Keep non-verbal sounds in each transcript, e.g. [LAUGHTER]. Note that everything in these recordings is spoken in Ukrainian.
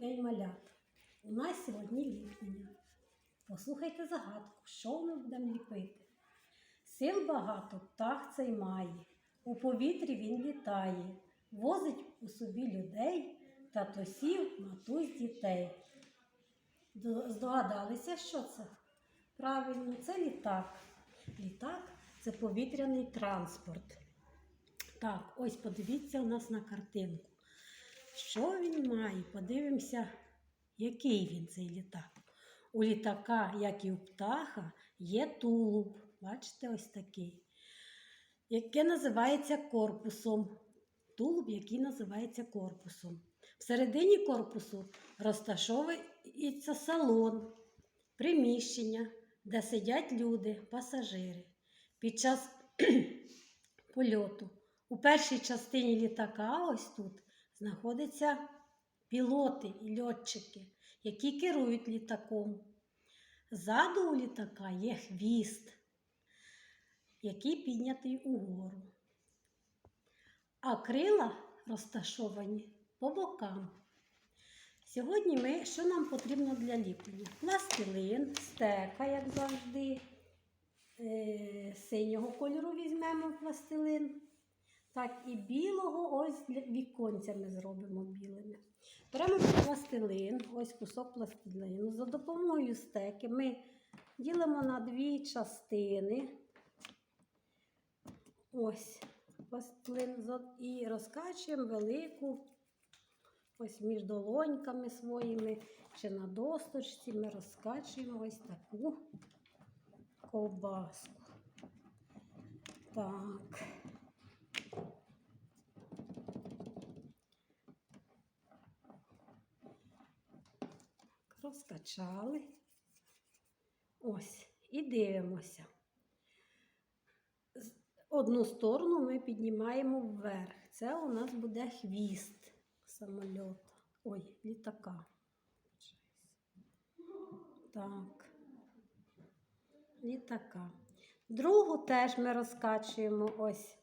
День малят. У нас сьогодні ліплення. Послухайте загадку, що ми будемо ліпити. Сил багато птах цей має, у повітрі він літає, возить у собі людей, татусів, матусь дітей. Здогадалися, що це? Правильно, це літак. Літак це повітряний транспорт. Так, ось подивіться у нас на картинку. Що він має? Подивимося, який він цей літак. У літака, як і у птаха, є тулуб. Бачите, ось такий, яке називається корпусом. Тулуб, який називається корпусом. Всередині корпусу розташовується салон, приміщення, де сидять люди, пасажири. Під час [CLEARS THROAT] польоту у першій частині літака, ось тут, знаходяться пілоти і льотчики, які керують літаком. Ззаду у літака є хвіст, який піднятий угору. А крила розташовані по бокам. Сьогодні ми, що нам потрібно для ліплення? Пластилин, стека, як завжди. Е, синього кольору візьмемо пластилин. Так, і білого ось віконця ми зробимо білими. Беремо пластилин, ось кусок пластилину. За допомогою стеки ми ділимо на дві частини. Ось пластилин і розкачуємо велику, ось між долоньками своїми чи на досточці ми розкачуємо ось таку ковбаску. Так. Розкачали. Ось, і дивимося. Одну сторону ми піднімаємо вверх. Це у нас буде хвіст самольота. Ой, літака. Так. Літака. Другу теж ми розкачуємо ось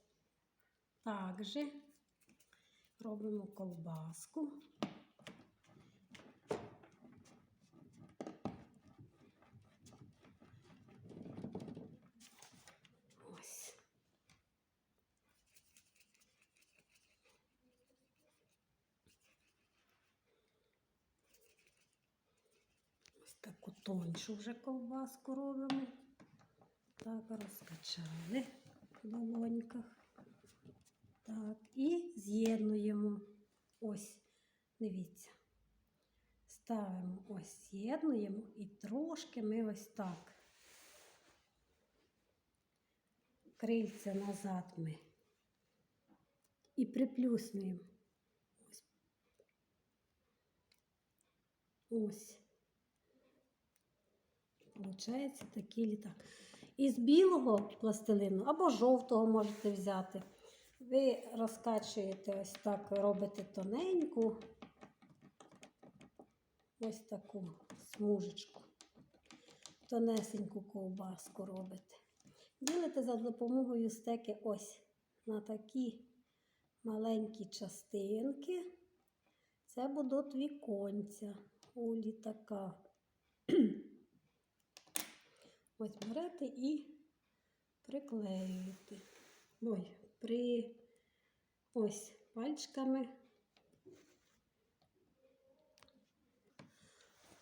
так же. Робимо ковбаску. Ось. Ось таку тоншу вже ковбаску робимо. Так, розкачали в долоньках. Так, і з'єднуємо. Ось, дивіться. Ставимо ось, з'єднуємо і трошки ми ось так. Крильця назад ми. І приплюснуємо. Ось. Ось. Получається такий літак. Із білого пластилину або жовтого можете взяти. Ви розкачуєте ось так, робите тоненьку, ось таку смужечку, тонесеньку ковбаску робите. Ділите за допомогою стеки ось на такі маленькі частинки. Це будуть віконця у літака. Ось берете і приклеюєте. Ой, при ось пальчиками.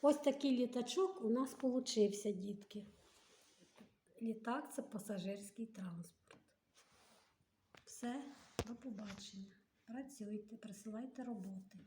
Ось такий літачок у нас получився, дітки. Літак це пасажирський транспорт. Все, до побачення. Працюйте, присилайте роботи.